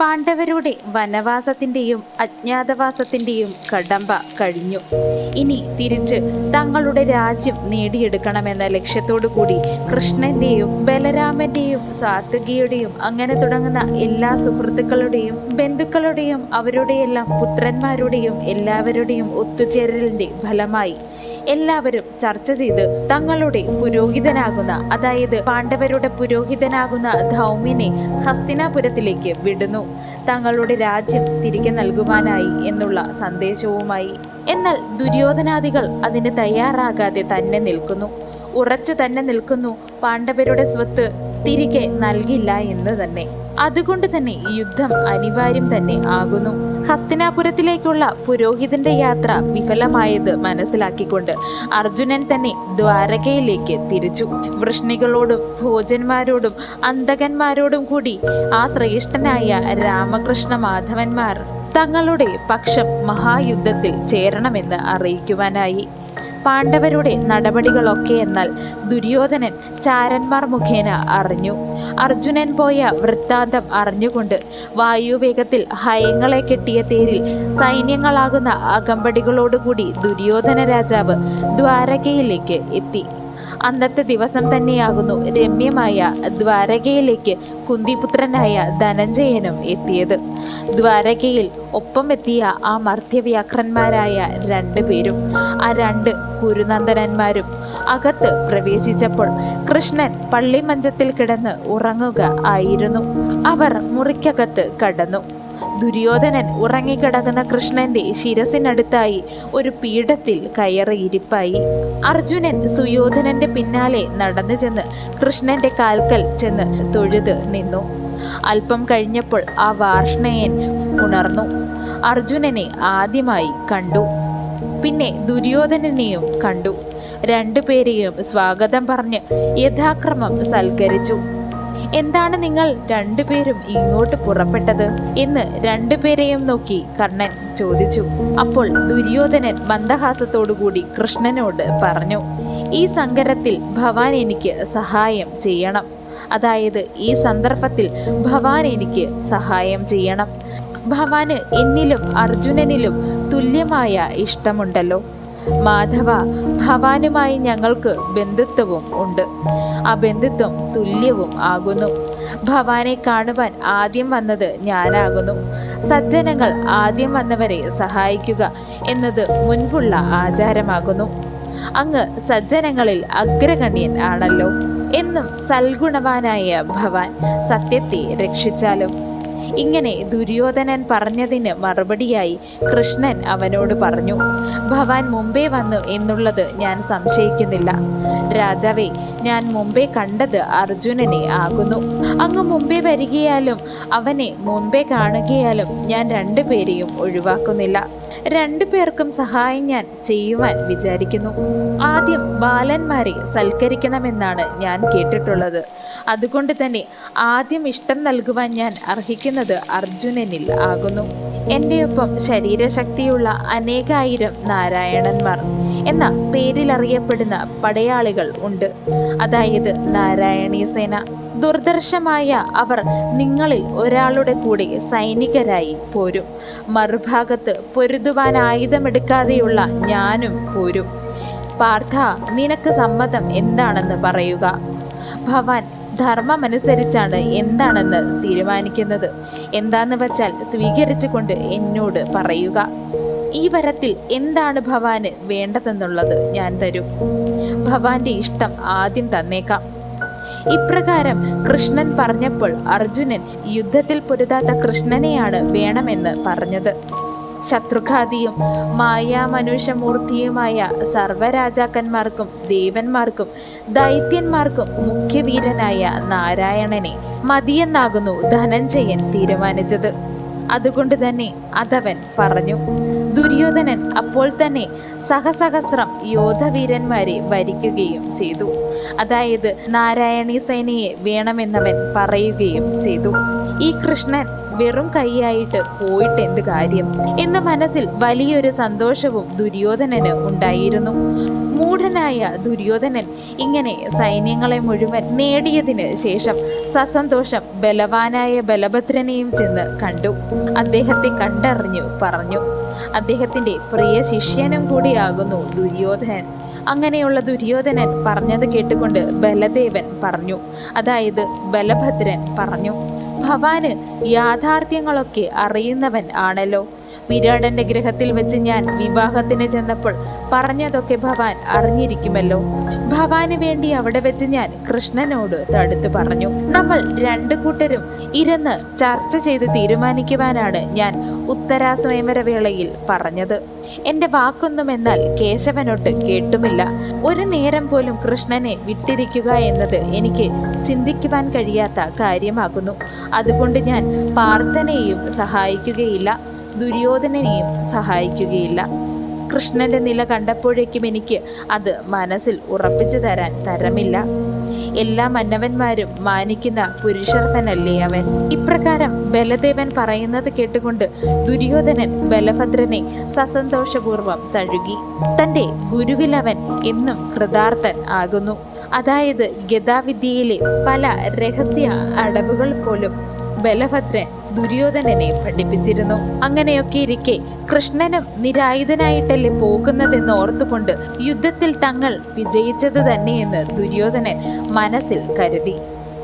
പാണ്ഡവരുടെ വനവാസത്തിന്റെയും അജ്ഞാതവാസത്തിന്റെയും കടമ്പ കഴിഞ്ഞു. ഇനി തിരിച്ച് തങ്ങളുടെ രാജ്യം നേടിയെടുക്കണമെന്ന ലക്ഷ്യത്തോടു കൂടി കൃഷ്ണന്റെയും ബലരാമന്റെയും സാത്വികയുടെയും അങ്ങനെ തുടങ്ങുന്ന എല്ലാ സുഹൃത്തുക്കളുടെയും ബന്ധുക്കളുടെയും അവരുടെയെല്ലാം പുത്രന്മാരുടെയും എല്ലാവരുടെയും ഒത്തുചേരലിന്റെ ഫലമായി എല്ലാവരും ചർച്ച ചെയ്ത് തങ്ങളുടെ പുരോഹിതനാകുന്ന അതായത് പാണ്ഡവരുടെ പുരോഹിതനാകുന്ന ധൗമിനെ ഹസ്തിനാപുരത്തിലേക്ക് വിടുന്നു. തങ്ങളുടെ രാജ്യം തിരികെ നൽകുവാനായി എന്നുള്ള സന്ദേശവുമായി. എന്നാൽ ദുര്യോധനാദികൾ അതിന് തയ്യാറാകാതെ തന്നെ നിൽക്കുന്നു. ഉറച്ചു തന്നെ നിൽക്കുന്നു. പാണ്ഡവരുടെ സ്വത്ത് തിരികെ നൽകില്ല എന്ന് തന്നെ. അതുകൊണ്ട് തന്നെ യുദ്ധം അനിവാര്യം തന്നെ ആകുന്നു. ഹസ്തിനാപുരത്തിലേക്കുള്ള പുരോഹിതന്റെ യാത്ര വിഫലമായത് മനസ്സിലാക്കിക്കൊണ്ട് അർജുനൻ തന്നെ ദ്വാരകയിലേക്ക് തിരിച്ചു. വൃഷ്ണികളോടും ഭോജന്മാരോടും അന്തകന്മാരോടും കൂടി ആ ശ്രേഷ്ഠനായ രാമകൃഷ്ണ മാധവന്മാർ തങ്ങളുടെ പക്ഷം മഹായുദ്ധത്തിൽ ചേരണമെന്ന് അറിയിക്കുവാനായി. പാണ്ഡവരുടെ നടപടികളൊക്കെ എന്നാൽ ദുര്യോധനൻ ചാരന്മാർ മുഖേന അറിഞ്ഞു. അർജുനൻ പോയ വൃത്താന്തം അറിഞ്ഞുകൊണ്ട് വായുവേഗത്തിൽ ഹയങ്ങളെ കെട്ടിയ തേരിൽ സൈന്യങ്ങളാകുന്ന അകമ്പടികളോടുകൂടി ദുര്യോധന രാജാവ് ദ്വാരകയിലേക്ക് എത്തി. അന്നത്തെ ദിവസം തന്നെയാകുന്നു രമ്യമായ ദ്വാരകയിലേക്ക് കുന്തിപുത്രനായ ധനഞ്ജയനും എത്തിയത്. ദ്വാരകയിൽ ഒപ്പം എത്തിയ ആ മർത്യവ്യാക്രന്മാരായ രണ്ടു പേരും ആ രണ്ട് കുരുനന്ദനന്മാരും അകത്ത് പ്രവേശിച്ചപ്പോൾ കൃഷ്ണൻ പള്ളിമഞ്ചത്തിൽ കിടന്ന് ഉറങ്ങുക ആയിരുന്നു. അവർ മുറിക്കകത്ത് കടന്നു. ദുര്യോധനൻ ഉറങ്ങിക്കിടക്കുന്ന കൃഷ്ണന്റെ ശിരസിനടുത്തായി ഒരു പീഠത്തിൽ കയറിയിരിപ്പായി അർജുനൻ സുയോധനന്റെ പിന്നാലെ നടന്നു ചെന്ന് കൃഷ്ണന്റെ കാൽക്കൽ ചെന്ന് തൊഴുത് നിന്നു. അല്പം കഴിഞ്ഞപ്പോൾ ആ വാർഷ്ണയൻ ഉണർന്നു. അർജുനനെ ആദ്യമായി കണ്ടു. പിന്നെ ദുര്യോധനനെയും കണ്ടു. രണ്ടുപേരെയും സ്വാഗതം പറഞ്ഞ് യഥാക്രമം സൽക്കരിച്ചു. എന്താണ് നിങ്ങൾ രണ്ടുപേരും ഇങ്ങോട്ട് പുറപ്പെട്ടത്? എന്ന് രണ്ടുപേരെയും നോക്കി കർണൻ ചോദിച്ചു. അപ്പോൾ ദുര്യോധനൻ മന്ദഹാസത്തോടുകൂടി കൃഷ്ണനോട് പറഞ്ഞു ഈ സങ്കരത്തിൽ ഭവാൻ എനിക്ക് സഹായം ചെയ്യണം. അതായത് ഈ സന്ദർഭത്തിൽ ഭവാൻ എനിക്ക് സഹായം ചെയ്യണം. ഭവാന് എന്നിലും അർജുനനിലും തുല്യമായ ഇഷ്ടമുണ്ടല്ലോ. മാധവ ഭവാനുമായി ഞങ്ങൾക്ക് ബന്ധുത്വവും ഉണ്ട്. ആ ബന്ധുത്വം തുല്യവും ആകുന്നു. ഭവാനെ കാണുവാൻ ആദ്യം വന്നത് ഞാനാകുന്നു. സജ്ജനങ്ങൾ ആദ്യം വന്നവരെ സഹായിക്കുക എന്നത് മുൻപുള്ള ആചാരമാകുന്നു. അങ്ങ് സജ്ജനങ്ങളിൽ അഗ്രഗണ്യൻ ആണല്ലോ. എന്നും സൽഗുണവാനായ ഭവാൻ സത്യത്തെ രക്ഷിച്ചാലും ഇങ്ങനെ ദുര്യോധനൻ പറഞ്ഞതിന് മറുപടിയായി കൃഷ്ണൻ അവനോട് പറഞ്ഞു ഭവാൻ മുമ്പേ വന്നു എന്നുള്ളത് ഞാൻ സംശയിക്കുന്നില്ല. രാജാവേ ഞാൻ മുമ്പേ കണ്ടത് അർജുനനെ ആകുന്നു. അങ്ങ് മുമ്പേ വരികയാലും അവനെ മുമ്പേ കാണുകയാലും ഞാൻ രണ്ടുപേരെയും ഒഴിവാക്കുന്നില്ല. രണ്ടു പേർക്കും സഹായം ഞാൻ ചെയ്യുവാൻ വിചാരിക്കുന്നു. ആദ്യം ബാലന്മാരെ സൽക്കരിക്കണമെന്നാണ് ഞാൻ കേട്ടിട്ടുള്ളത്. അതുകൊണ്ട് തന്നെ ആദ്യം ഇഷ്ടം നൽകുവാൻ ഞാൻ അർഹിക്കുന്നത് അർജുനനിൽ ആകുന്നു. എന്റെ ഒപ്പം ശരീരശക്തിയുള്ള അനേകായിരം നാരായണന്മാർ എന്ന പേരിൽ അറിയപ്പെടുന്ന പടയാളികൾ ഉണ്ട്. അതായത് നാരായണീ സേന ദുർദർശമായ അവർ നിങ്ങളിൽ ഒരാളുടെ കൂടെ സൈനികരായി പോരും. മറുഭാഗത്ത് പൊരുതുവാൻ ആയുധമെടുക്കാതെയുള്ള ഞാനും പോരും. പാർത്ഥ നിനക്ക് സമ്മതം എന്താണെന്ന് പറയുക. ഭവാൻ ധർമ്മമനുസരിച്ചാണ് എന്താണെന്ന് തീരുമാനിക്കുന്നത്. എന്താന്ന് വച്ചാൽ സ്വീകരിച്ചുകൊണ്ട് എന്നോട് പറയുക. ഈ വരത്തിൽ എന്താണ് ഭവാന് വേണ്ടതെന്നുള്ളത് ഞാൻ തരും. ഭവാന്റെ ഇഷ്ടം ആദ്യം തന്നേക്കാം. ഇപ്രകാരം കൃഷ്ണൻ പറഞ്ഞപ്പോൾ അർജുനൻ യുദ്ധത്തിൽ പൊരുതാത്ത കൃഷ്ണനെയാണ് വേണമെന്ന് പറഞ്ഞത്. ശത്രുഘാതിയും മായാമനുഷ്യമൂർത്തിയുമായ സർവരാജാക്കന്മാർക്കും ദേവന്മാർക്കും ദൈത്യന്മാർക്കും മുഖ്യവീരനായ നാരായണനെ മതിയെന്നാകുന്നു ധനഞ്ജയൻ തീരുമാനിച്ചത്. അതുകൊണ്ട് തന്നെ അതവൻ പറഞ്ഞു ദുര്യോധനൻ അപ്പോൾ തന്നെ സഹസഹസ്രം യോധവീരന്മാരെ വരിക്കുകയും ചെയ്തു. അതായത് നാരായണി സേനയെ വേണമെന്നവൻ പറയുകയും ചെയ്തു. ഈ കൃഷ്ണൻ വെറും കൈയായിട്ട് പോയിട്ട് എന്ത് കാര്യം? എന്ന മനസ്സിൽ വലിയൊരു സന്തോഷവും ദുര്യോധനന് ഉണ്ടായിരുന്നു. മൂഢനായ ദുര്യോധനൻ ഇങ്ങനെ സൈന്യങ്ങളെ മുഴുവൻ നേടിയതിന് ശേഷം സസന്തോഷം ബലവാനായ ബലഭദ്രനെയും ചെന്ന് കണ്ടു. അദ്ദേഹത്തെ കണ്ടറിഞ്ഞു പറഞ്ഞു അദ്ദേഹത്തിന്റെ പ്രിയ ശിഷ്യനും കൂടിയാകുന്നു ദുര്യോധനൻ. അങ്ങനെയുള്ള ദുര്യോധനൻ പറഞ്ഞത് കേട്ടുകൊണ്ട് ബലദേവൻ പറഞ്ഞു അതായത് ബലഭദ്രൻ പറഞ്ഞു ഭവാന് യാഥാർത്ഥ്യങ്ങളൊക്കെ അറിയുന്നവൻ ആണല്ലോ. വിരാടന്റെ ഗ്രഹത്തിൽ വെച്ച് ഞാൻ വിവാഹത്തിന് ചെന്നപ്പോൾ പറഞ്ഞതൊക്കെ ഭവാൻ അറിഞ്ഞിരിക്കുമല്ലോ. ഭവാന് വേണ്ടി അവിടെ വെച്ച് ഞാൻ കൃഷ്ണനോട് തടുത്തു പറഞ്ഞു നമ്മൾ രണ്ടു കൂട്ടരും ഇരുന്ന് ചർച്ച ചെയ്ത് തീരുമാനിക്കുവാനാണ് ഞാൻ ഉത്തരാ സ്വയംവര വേളയിൽ പറഞ്ഞത്. എന്റെ വാക്കൊന്നും എന്നാൽ കേശവനൊട്ട് കേട്ടുമില്ല. ഒരു നേരം പോലും കൃഷ്ണനെ വിട്ടിരിക്കുക എന്നത് എനിക്ക് ചിന്തിക്കുവാൻ കഴിയാത്ത കാര്യമാകുന്നു. അതുകൊണ്ട് ഞാൻ പ്രാർത്ഥനയും സഹായിക്കുകയില്ല. ദുര്യോധനനെയും സഹായിക്കുകയില്ല. കൃഷ്ണന്റെ നില കണ്ടപ്പോഴേക്കും എനിക്ക് അത് മനസ്സിൽ ഉറപ്പിച്ചു തരാൻ തരമില്ല. എല്ലാ മന്നവന്മാരും മാനിക്കുന്ന പുരുഷർഫനല്ലേ അവൻ? ഇപ്രകാരം ബലദേവൻ പറയുന്നത് കേട്ടുകൊണ്ട് ദുര്യോധനൻ ബലഭദ്രനെ സസന്തോഷപൂർവം തഴുകി. തന്റെ ഗുരുവിലവൻ എന്നും കൃതാർത്ഥൻ ആകുന്നു. അതായത് ഗതാവിദ്യയിലെ പല രഹസ്യ അടവുകൾ പോലും ബലഭദ്രൻ ദുര്യോധനനെ പഠിപ്പിച്ചിരുന്നു. അങ്ങനെയൊക്കെ ഇരിക്കെ കൃഷ്ണനും നിരായുധനായിട്ടല്ലേ പോകുന്നതെന്ന് ഓർത്തുകൊണ്ട് യുദ്ധത്തിൽ തങ്ങൾ വിജയിച്ചത് തന്നെയെന്ന് ദുര്യോധനൻ മനസ്സിൽ കരുതി.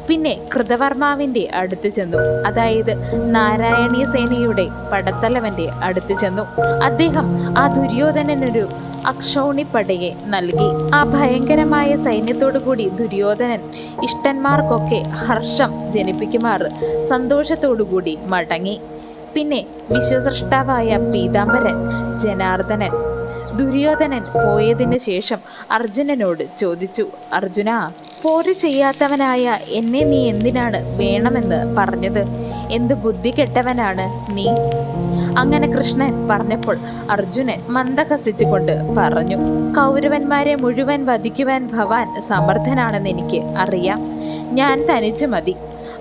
പിന്നെ കൃതവർമാവിന്റെ അടുത്ത് ചെന്നു. അതായത് നാരായണീയ സേനയുടെ പടത്തലവന്റെ അടുത്ത് ചെന്നു. അദ്ദേഹം ആ ദുര്യോധനനൊരു അക്ഷൗണിപ്പടയെ നൽകി. ആ ഭയങ്കരമായ സൈന്യത്തോടു കൂടി ദുര്യോധനൻ ഇഷ്ടന്മാർക്കൊക്കെ ഹർഷം ജനിപ്പിക്കുമാർ സന്തോഷത്തോടുകൂടി മടങ്ങി. പിന്നെ വിശ്വസൃഷ്ടാവായ പീതാംബരൻ ജനാർദ്ദനൻ ദുര്യോധനൻ പോയതിന് ശേഷം അർജുനനോട് ചോദിച്ചു അർജുന പോര് ചെയ്യാത്തവനായ എന്നെ നീ എന്തിനാണ് വേണമെന്ന് പറഞ്ഞത്? എന്ത് ബുദ്ധി കെട്ടവനാണ് നീ? അങ്ങനെ കൃഷ്ണൻ പറഞ്ഞപ്പോൾ അർജുനൻ മന്ദഹസിച്ചുകൊണ്ട് പറഞ്ഞു കൗരവന്മാരെ മുഴുവൻ വധിക്കുവാൻ ഭവാൻ സമർത്ഥനാണെന്ന് എനിക്ക് അറിയാം. ഞാൻ തനിച്ചു മതി.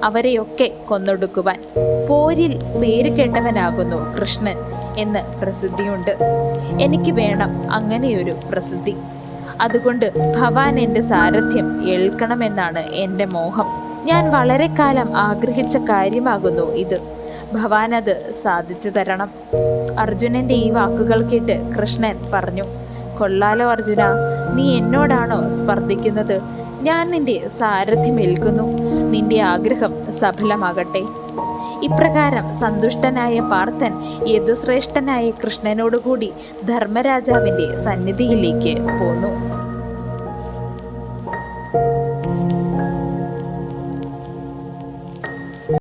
അവരെയൊക്കെ കൊന്നൊടുക്കുവാൻ. പോരിൽ പേര് കേട്ടവനാകുന്നു കൃഷ്ണൻ എന്ന് പ്രസിദ്ധിയുണ്ട്. എനിക്ക് വേണം അങ്ങനെയൊരു പ്രസിദ്ധി. അതുകൊണ്ട് ഭവാൻ എന്റെ സാരഥ്യം ഏൽക്കണമെന്നാണ് എന്റെ മോഹം. ഞാൻ വളരെ കാലം ആഗ്രഹിച്ച കാര്യമാകുന്നു ഇത്. ഭവാൻ അത് സാധിച്ചു തരണം. അർജുനന്റെ ഈ വാക്കുകൾ കേട്ട് കൃഷ്ണൻ പറഞ്ഞു കൊള്ളാലോ അർജുന നീ എന്നോടാണോ സ്പർദ്ധിക്കുന്നത്? ഞാൻ നിന്റെ സാരഥ്യം ഏൽക്കുന്നു. നിന്റെ ആഗ്രഹം സഫലമാകട്ടെ. ഇപ്രകാരം സന്തുഷ്ടനായ പാർത്ഥൻ യദുശ്രേഷ്ഠനായ കൃഷ്ണനോടുകൂടി ധർമ്മരാജാവിന്റെ സന്നിധിയിലേക്ക് പോന്നു.